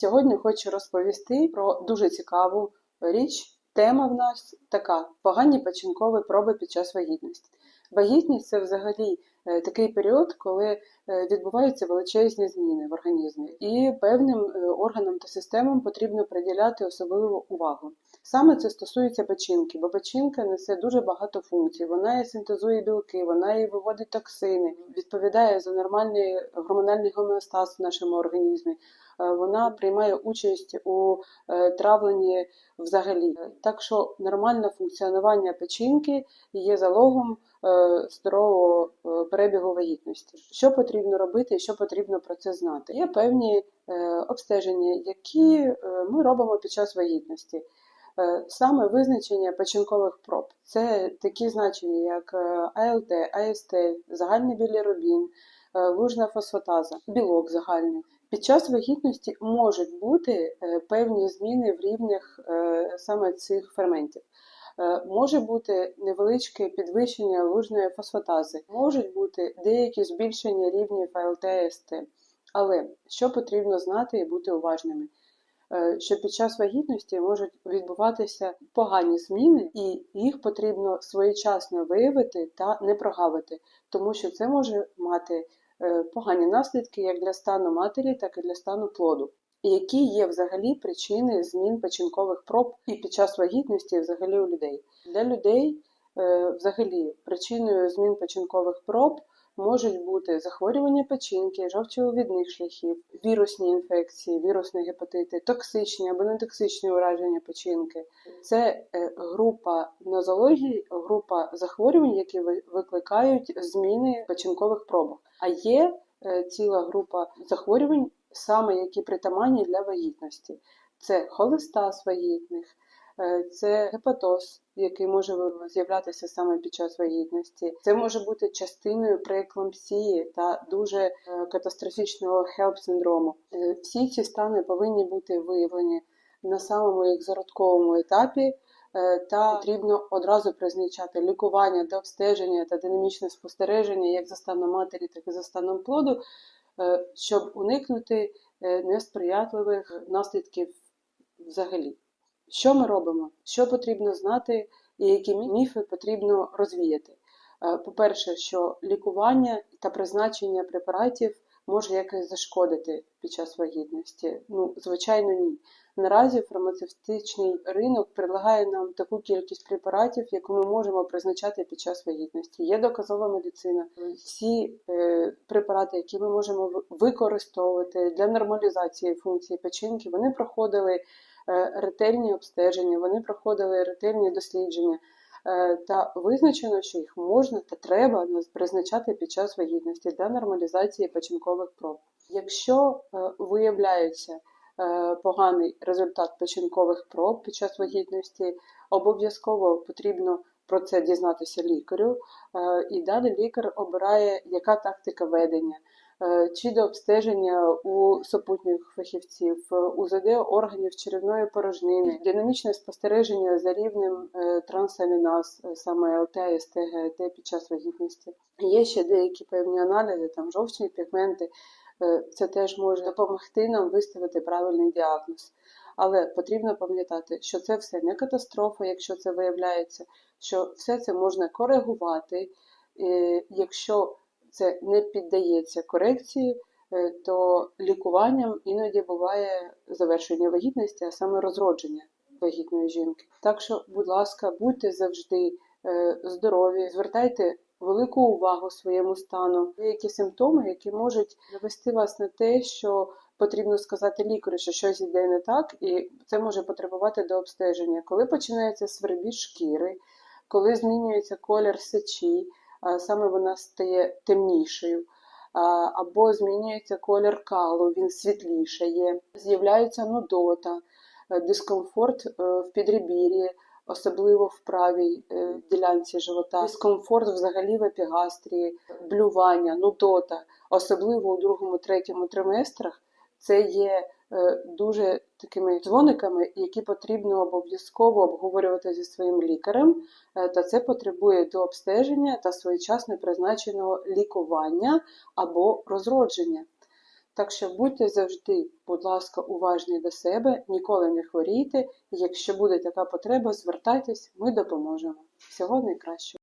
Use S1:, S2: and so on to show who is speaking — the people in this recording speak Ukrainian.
S1: Сьогодні хочу розповісти про дуже цікаву річ. Тема в нас така: погані печінкові проби під час вагітності. Вагітність це взагалі такий період, коли е, відбуваються величезні зміни в організмі, і певним е, органам та системам потрібно приділяти особливу увагу. Саме це стосується печінки, бо печінка несе дуже багато функцій. Вона і синтезує білки, вона і виводить токсини, відповідає за нормальний гормональний гомеостаз в нашому організмі. Вона приймає участь у травленні взагалі. Так що нормальне функціонування печінки є залогом здорового перебігу вагітності. Що потрібно робити і що потрібно про це знати? Є певні обстеження, які ми робимо під час вагітності. Саме визначення печінкових проб це такі значення, як АЛТ, АСТ, загальний білірубін, лужна фосфатаза, білок загальний. Під час вагітності можуть бути певні зміни в рівнях саме цих ферментів. Може бути невеличке підвищення лужної фосфатази, можуть бути деякі збільшення рівнів АЛТ АСТ. Але що потрібно знати і бути уважними? Що під час вагітності можуть відбуватися погані зміни, і їх потрібно своєчасно виявити та не прогавити, тому що це може мати погані наслідки як для стану матері, так і для стану плоду. Які є взагалі причини змін печінкових проб і під час вагітності, взагалі у людей. Для людей взагалі причиною змін печінкових проб можуть бути захворювання печінки, жовчовивідних шляхів, вірусні інфекції, вірусні гепатити, токсичні або нетоксичні ураження печінки. Це група нозології, група захворювань, які викликають зміни печінкових пробах. А є ціла група захворювань, саме які притаманні для вагітності. Це холестаз вагітних, це гепатоз, який може з'являтися саме під час вагітності. Це може бути частиною прееклампсії та дуже катастрофічного хелп-синдрому. Всі ці стани повинні бути виявлені на самому зародковому етапі. Та потрібно одразу призначати лікування та обстеження та динамічне спостереження як за станом матері, так і за станом плоду, щоб уникнути несприятливих наслідків взагалі. Що ми робимо? Що потрібно знати, і які міфи потрібно розвіяти? По-перше, що лікування та призначення препаратів може якось зашкодити під час вагітності. Ну, звичайно, ні. Наразі фармацевтичний ринок предлагає нам таку кількість препаратів, яку ми можемо призначати під час вагітності. Є доказова медицина. Всі е, препарати, які ми можемо використовувати для нормалізації функції печінки, вони проходили е, ретельні обстеження, вони проходили ретельні дослідження. Та визначено, що їх можна та треба призначати під час вагітності для нормалізації печінкових проб. Якщо виявляється поганий результат печінкових проб під час вагітності, обов'язково потрібно про це дізнатися лікарю, і далі лікар обирає, яка тактика ведення. Чи до обстеження у супутніх фахівців, УЗД органів черевної порожнини, динамічне спостереження за рівнем трансаміназ, саме ЛТ, СТГ, Т під час вагітності. Є ще деякі певні аналізи, там жовчні пігменти, це теж може допомогти нам виставити правильний діагноз. Але потрібно пам'ятати, що це все не катастрофа, якщо це виявляється, що все це можна коригувати, якщо це не піддається корекції, то лікуванням іноді буває завершення вагітності, а саме розродження вагітної жінки. Так що, будь ласка, будьте завжди здорові, звертайте велику увагу своєму стану, деякі симптоми, які можуть навести вас на те, що потрібно сказати лікарю, що щось йде не так, і це може потребувати до обстеження. Коли починається свербіж шкіри, коли змінюється колір сечі, саме вона стає темнішою. Або змінюється колір калу, він світлішає, з'являється нудота, дискомфорт в підребір'ї, особливо в правій ділянці живота, дискомфорт взагалі в епігастрії, блювання, нудота, особливо у другому-третьому триместрах, це є дуже такими дзвониками, які потрібно обов'язково обговорювати зі своїм лікарем, та це потребує до обстеження та своєчасно призначеного лікування або розродження. Так що будьте завжди, будь ласка, уважні до себе, ніколи не хворійте. Якщо буде така потреба, звертайтесь, ми допоможемо. Всього найкращого.